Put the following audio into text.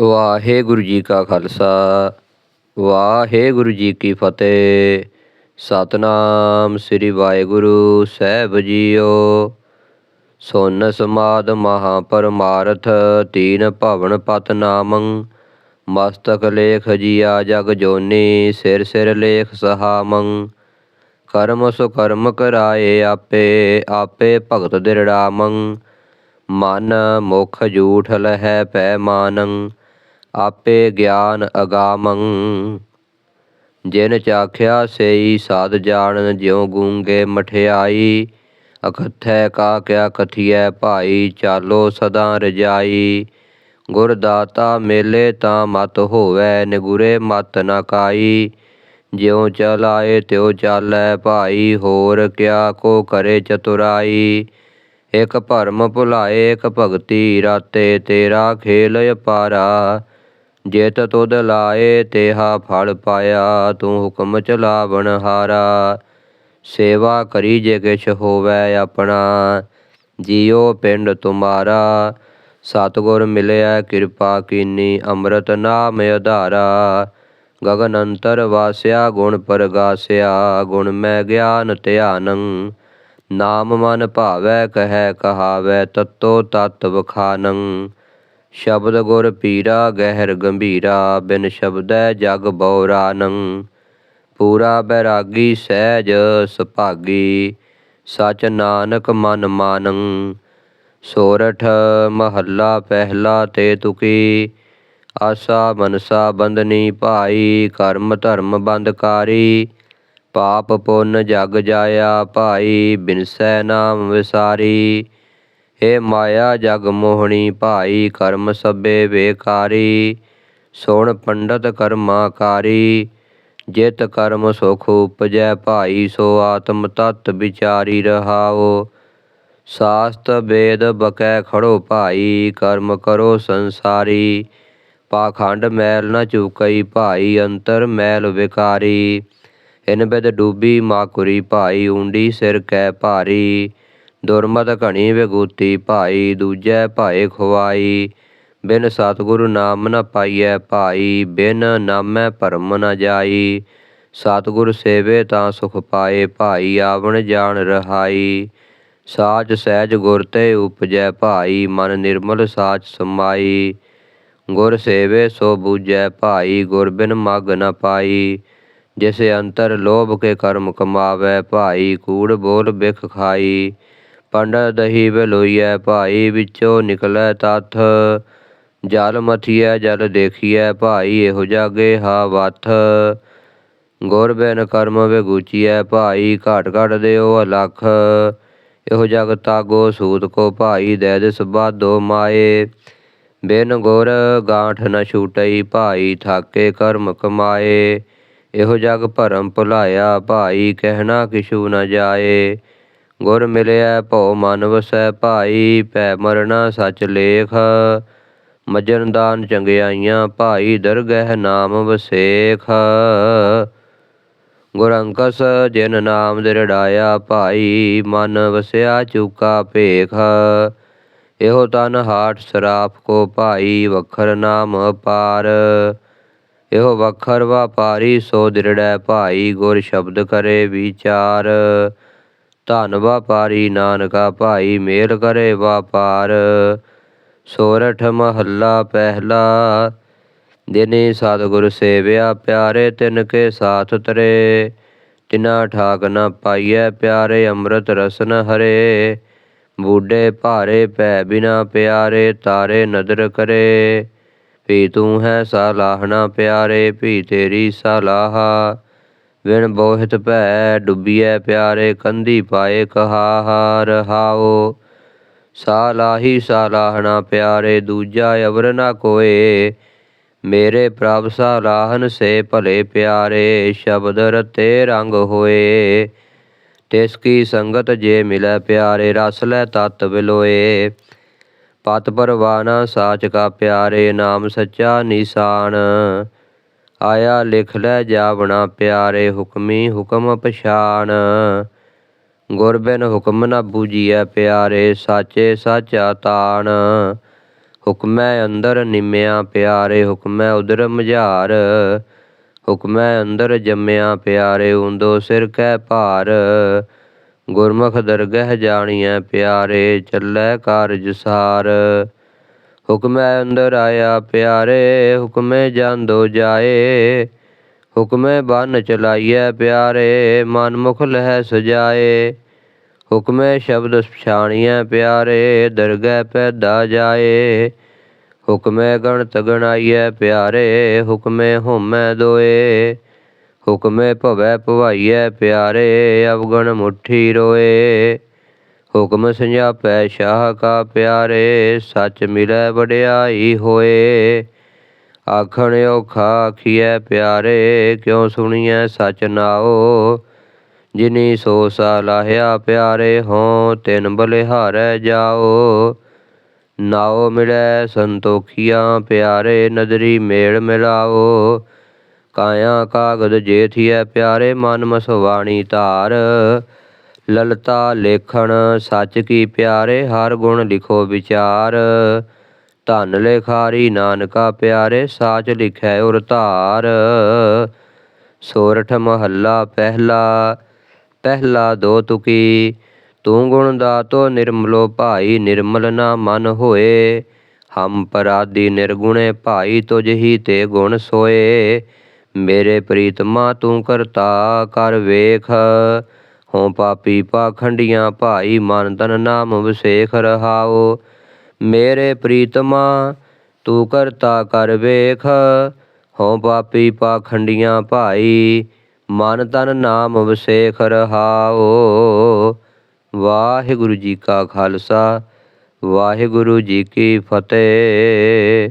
ਵਾਹਿਗੁਰੂ ਜੀ ਕਾ ਖਾਲਸਾ, ਵਾਹਿਗੁਰੂ ਜੀ ਕੀ ਫਤਿਹ। ਸਤਨਾਮ ਸ੍ਰੀ ਵਾਹਿਗੁਰੂ, ਸਾਹਿਬ ਜੀਓ। ਸੋਨ ਸਮਾਦ ਮਹਾ ਪਰਮਾਰਥ ਤੀਨ ਭਵਨ ਪਤ ਨਾਮੰ। ਮਸਤਕ ਲੇਖ ਜੀਆ ਜਗ ਜੋਨੀ, ਸਿਰ ਸਿਰ ਲੇਖ ਸਹਾਮੰ। ਕਰਮ ਸੁ ਕਰਮ ਕਰਾਏ ਆਪੇ ਆਪੇ ਭਗਤ ਦਿਰੜਾਮੰ। ਮਨ ਮੁਖ ਜੂਠ ਲਹੈ ਪੈ ਮਾਨੰ। ਆਪੇ ਗਿਆਨ ਅਗਾਮੰ। ਜਿਨ ਚਾਖਿਆ ਸਈ ਸਾਧ ਜਾਣਨ, ਜਿਉ ਗੂੰਗੇ ਮਠਿਆਈ। ਅਕਥੈ ਕਾ ਕਿਆ ਕਥੀਐ, ਭਾਈ ਚਾਲੋ ਸਦਾ ਰਜਾਈ। ਗੁਰ ਦਾਤਾ ਮੇਲੇ ਤਾਂ ਮਤ ਹੋਵੇ, ਨਿਗੁਰੇ ਮਤ ਨ ਕਾਈ। ਜਿਉ ਚਲਾਏ ਤਿਉ ਚਾਲੈ, ਭਾਈ ਹੋਰ ਕਿਆ ਕੋ ਕਰੇ ਚਤੁਰਾਈ। ਇਕ ਭਰਮ ਭੁਲਾਏ, ਇਕ ਭਗਤੀ ਰਾਤੇ ਤੇਰਾ ਖੇਲ ਅਪਾਰਾ। ਜੇਤ ਤੁਧ ਲਾਏ, ਤੇਹਾ ਫਲ ਪਾਇਆ, ਤੂੰ ਹੁਕਮ ਚਲਾਵਣ ਹਾਰਾ। ਸੇਵਾ ਕਰੀ ਜੇ ਕਿਛ ਹੋਵੈ ਆਪਣਾ, ਜੀਉ ਪਿੰਡ ਤੁਮਾਰਾ। ਸਤਿਗੁਰ ਮਿਲਿਆ ਕਿਰਪਾ ਕੀਨੀ, ਅੰਮ੍ਰਿਤ ਨਾਮ ਆਧਾਰਾ ਗਗਨ ਅੰਤਰ ਵਾਸਿਆ, ਗੁਣ ਪ੍ਰਗਾਸਿਆ, ਗੁਣ ਮੈਂ ਗਿਆਨ ਧਿਆਨੰ। ਨਾਮ ਮਨ ਭਾਵੈ, ਕਹੈ ਕਹਾਵੈ, ਤਤੋ ਤਤ ਵਖਾਨੰ। ਸ਼ਬਦ ਗੁਰ ਪੀਰਾ, ਗਹਿਰ ਗੰਭੀਰਾ, ਬਿਨ ਸ਼ਬਦੈ ਜਗ ਬਉਰਾਨੰ ਪੂਰਾ ਬੈਰਾਗੀ ਸਹਿਜ ਸੁਭਾਗੀ, ਸਚ ਨਾਨਕ ਮਨ ਮਾਨੰ। ਸੋਰਠ ਮਹੱਲਾ ਪਹਿਲਾ ਤੇ ਤੁਕੀ, ਆਸਾ ਮਨਸਾ ਬੰਦਨੀ ਭਾਈ, ਕਰਮ ਧਰਮ ਬੰਦਕਾਰੀ ਪਾਪ ਪੁੰਨ ਜਗ ਜਾਇਆ ਭਾਈ, ਬਿਨਸੈ ਨਾਮ ਵਿਸਾਰੀ। ਏ ਮਾਇਆ ਜਗ ਮੋਹਣੀ, ਭਾਈ ਕਰਮ ਸਭੇ ਵੇਕਾਰੀ। ਸੁਣ ਪੰਡਤ ਕਰਮਾਕਾਰੀ ਜਿਤ ਕਰਮ ਸੁਖ ਉਪਜੈ, ਭਾਈ ਸੋ ਆਤਮ ਤਤ ਵਿਚਾਰੀ ਰਹਾਓ। ਸਾਸਤ ਵੇਦ ਬਕੈ ਖੜੋ ਭਾਈ, ਕਰਮ ਕਰੋ ਸੰਸਾਰੀ। ਪਾਖੰਡ ਮੈਲ ਨ ਚੁਕਈ ਭਾਈ, ਅੰਤਰ ਮੈਲ ਵਿਕਾਰੀ। ਇਨ ਬਿਦ ਡੂਬੀ ਮਾਕੁਰੀ ਭਾਈ, ਉਂਡੀ ਸਿਰ ਕੈ ਭਾਰੀ। ਦੁਰਮਤ ਘਣੀ ਵਿਗੂਤੀ ਭਾਈ, ਦੂਜੈ ਭਾਏ ਖਵਾਈ। ਬਿਨ ਸਤਿਗੁਰੂ ਨਾਮ ਨ ਪਾਈਐ ਭਾਈ, ਬਿਨ ਨਾਮੈ ਭਰਮ ਨ ਜਾਈ। ਸਤਿਗੁਰ ਸੇਵੇ ਤਾਂ ਸੁਖ ਪਾਏ ਭਾਈ, ਆਵਣ ਜਾਣ ਰਹਾਈ। ਸਾਚ ਸਹਿਜ ਗੁਰ ਤੇ ਉਪਜੈ ਭਾਈ, ਮਨ ਨਿਰਮਲ ਸਾਚ ਸਮਾਈ। ਗੁਰ ਸੇਵੇ ਸੋ ਬੂਝੈ ਭਾਈ, ਗੁਰ ਬਿਨ ਮਗ ਨ ਪਾਈ। ਜਿਸ ਅੰਤਰ ਲੋਭ ਕੇ ਕਰਮ ਕਮਾਵੇ ਭਾਈ, ਕੂੜ ਬੋਲ ਬਿਖ ਖਾਈ। ਪੰਡਤ ਦਹੀ ਬਲੋਈਐ ਭਾਈ ਵਿੱਚੋਂ ਨਿਕਲੈ ਤੱਥ। ਜਲ ਮਥੀਐ, ਜਲ ਦੇਖੀਐ, ਭਾਈ ਇਹੋ ਜਾਗੇ ਹਾ ਵਥ। ਗੁਰ ਬਿਨ ਕਰਮ ਵਿਗੂਚੀਐ, ਭਾਈ ਘਾਟ ਘਾਟ ਦਿਓ ਅਲਖ। ਇਹੋ ਜਗ ਤਾਗੋ ਸੂਤ ਕੋ, ਭਾਈ ਦੇ ਦਿਸ ਬਾਧੋ ਮਾਏ। ਬਿਨ ਗੁਰ ਗਾਂਠ ਨ ਛੂਟਈ, ਭਾਈ ਥਾਕੇ ਕਰਮ ਕਮਾਏ। ਇਹੋ ਜਗ ਭਰਮ ਭੁਲਾਇਆ, ਭਾਈ ਕਹਿਣਾ ਕਿਛੂ ਨ ਜਾਏ। ਗੁਰ ਮਿਲਿਆ ਭਉ ਮਨ ਵਸੈ ਭਾਈ ਪੈ ਮਰਣਾ ਸਚ ਲੇਖ। ਮਜਨ ਦਾਨ ਚੰਗਿਆਈਆਂ ਭਾਈ, ਦਰਗਹਿ ਨਾਮ ਵਸੇਖ। ਗੁਰ ਅੰਕਸ ਜਿਨ ਨਾਮ ਦਿਰੜਾਇਆ ਭਾਈ, ਮਨ ਵਸਿਆ ਚੁਕਾ ਭੇਖ। ਇਹੋ ਤਨ ਹਾਟ ਸਰਾਪ ਕੋ ਭਾਈ, ਵਖਰ ਨਾਮ ਅਪਾਰ। ਇਹੋ ਵਖਰ ਵਪਾਰੀ ਸੋ ਦਿਰੜੈ ਭਾਈ, ਗੁਰ ਸ਼ਬਦ ਕਰੇ ਵਿਚਾਰ। ਧਨ ਵਾਪਾਰੀ ਨਾਨਕਾ ਭਾਈ ਮੇਲ ਕਰੇ ਵਾਪਾਰ, ਸੋਰਠ ਮਹੱਲਾ ਪਹਿਲਾ। ਦਿਨੇ ਸਤਿਗੁਰ ਸੇਵਿਆ ਪਿਆਰੇ, ਤਿਨ ਕੇ ਸਾਥ ਤਰੇ। ਤਿਨਾ ਠਾਕ ਨਾ ਪਾਈਐ ਪਿਆਰੇ, ਅੰਮ੍ਰਿਤ ਰਸਨ ਹਰੇ। ਬੂਢੇ ਭਾਰੇ ਪੈ ਬਿਨਾ ਪਿਆਰੇ, ਤਾਰੇ ਨਦਰ ਕਰੇ। ਭੀ ਤੂੰ ਹੈ ਸਲਾਹਣਾ ਪਿਆਰੇ, ਭੀ ਤੇਰੀ ਸਲਾਹਾ। ਵਿਣ ਬੋਹਿਤ ਭੈ ਡੁੱਬੀਐ ਪਿਆਰੇ ਕੰਧੀ ਪਾਏ ਕਹਾ ਰਹਾਓ ਸਾਲਾਹੀ ਸਾਲਾਹਣਾ ਪਿਆਰੇ ਦੂਜਾ ਅਵਰ ਨਾ ਕੋਏ। ਮੇਰੇ ਪ੍ਰਭ ਸਲਾਹਨ ਸੇ ਭਲੇ ਪਿਆਰੇ ਸ਼ਬਦ ਰਤੇ ਰੰਗ ਹੋਏ। ਤਿਸ ਕੀ ਸੰਗਤ ਜੇ ਮਿਲੈ ਪਿਆਰੇ ਰਸ ਲੈ ਤਤ ਵਿਲੋਏ ਪਤ ਪਰਵਾਨਾ ਸਾਚ ਕਾ ਪਿਆਰੇ ਨਾਮ ਸੱਚਾ ਨਿਸ਼ਾਨ। ਆਇਆ ਲਿਖ ਲੈ ਜਾਵਣਾ ਪਿਆਰੇ ਹੁਕਮੀ ਹੁਕਮ ਪਛਾਨ ਗੁਰ ਬਿਨ ਹੁਕਮ ਨਾ ਬੂਝੀਐ ਪਿਆਰੇ ਸਾਚੇ ਸਾਚਾ ਤਾਣ। ਹੁਕਮੈ ਅੰਦਰ ਨਿਮਿਆ ਪਿਆਰੇ ਹੁਕਮੈ ਉਦਰ ਮਝਾਰ। ਹੁਕਮੈ ਅੰਦਰ ਜੰਮਿਆ ਪਿਆਰੇ ਉਂਦੋ ਸਿਰ ਕੈ ਭਾਰ। ਗੁਰਮੁਖ ਦਰਗਹਿ ਜਾਣੀਐ ਪਿਆਰੇ ਚੱਲੈ ਕਾਰਜ ਸਾਰ। ਹੁਕਮੈ ਅੰਦਰ ਆਇਆ ਪਿਆਰੇ, ਹੁਕਮੈ ਜਾਂਦੋ ਜਾਏ। ਹੁਕਮੈ ਬੰਨ ਚਲਾਈਐ ਪਿਆਰੇ, ਮਨ ਮੁਖ ਲਹਿ ਸਜਾਏ। ਹੁਕਮੈ ਸ਼ਬਦ ਪਛਾਣੀਐ ਪਿਆਰੇ, ਦਰਗਹਿ ਪੈਦਾ ਜਾਏ। ਹੁਕਮੈ ਗਣਤ ਗਣਾਈਐ ਪਿਆਰੇ, ਹੁਕਮੈ ਹੋਮੈ ਦੋਏ। ਹੁਕਮੈ ਭਵੈ ਭਵਾਈਐ ਪਿਆਰੇ, ਅਵਗਣ ਮੁਠੀ ਰੋਏ। ਹੁਕਮ ਸੰਜਾਪੈ ਸ਼ਾਹ ਕਾ ਪਿਆਰੇ, ਸੱਚ ਮਿਲੈ ਵਡਿਆਈ ਹੋਏ। ਆਖਣ ਔਖਾ ਆਖੀਐ ਪਿਆਰੇ, ਕਿਉ ਸੁਣੀਐ ਸਚ ਨਾਓ ਜਿਨੀ ਸੋ ਸਾ ਲਾਹਿਆ ਪਿਆਰੇ ਹੋਂ, ਤਿਨ ਬਲਿਹਾਰੈ ਜਾਓ ਨਾਉ ਮਿਲੈ ਸੰਤੋਖੀਆਂ ਪਿਆਰੇ, ਨਦਰੀ ਮੇਲ ਮਿਲਾਓ ਕਾਇਆ ਕਾਗਦ ਜੇਥੀਐ ਪਿਆਰੇ, ਮਨ ਮਸਵਾਣੀ ਧਾਰ। ਲਲਤਾ ਲੇਖਣ, ਸੱਚ ਕੀ ਪਿਆਰੇ, ਹਰ ਗੁਣ ਲਿਖੋ ਵਿਚਾਰ। ਧਨ ਲੇਖਾਰੀ ਨਾਨਕਾ ਪਿਆਰੇ, ਸਾਚ ਲਿਖੈ ਉਰ ਧਾਰ। ਸੋਰਠ ਮਹੱਲਾ ਪਹਿਲਾ ਪਹਿਲਾ ਦੋ ਤੁਕੀ। ਤੂੰ ਗੁਣ ਦਾਤੋ ਨਿਰਮਲੋ ਭਾਈ, ਨਿਰਮਲ ਨਾ ਮਨ ਹੋਏ। ਹਮ ਪਰਾਦੀ ਨਿਰਗੁਣੇ ਭਾਈ, ਤੁਝ ਹੀ ਤੇ ਗੁਣ ਸੋਏ। ਮੇਰੇ ਪ੍ਰੀਤਮਾ ਤੂੰ ਕਰਤਾ, ਕਰ ਵੇਖ। ਹੋਂ ਪਾਪੀ ਪਾਖੰਡੀਆਂ, ਭਾਈ ਮਨ ਤਨ ਨਾਮ ਵਿਸੇਖ ਰਹਾਓ ਮੇਰੇ ਪ੍ਰੀਤਮਾ, ਤੂੰ ਕਰਤਾ ਕਰ ਵੇਖ। ਹੋਂ ਪਾਪੀ ਪਾਖੰਡੀਆਂ, ਭਾਈ ਮਨ ਤਨ ਨਾਮ ਵਿਸੇਖ ਰਹਾਓ ਵਾਹਿਗੁਰੂ ਜੀ ਕਾ ਖਾਲਸਾ, ਵਾਹਿਗੁਰੂ ਜੀ ਕੀ ਫਤਿਹ।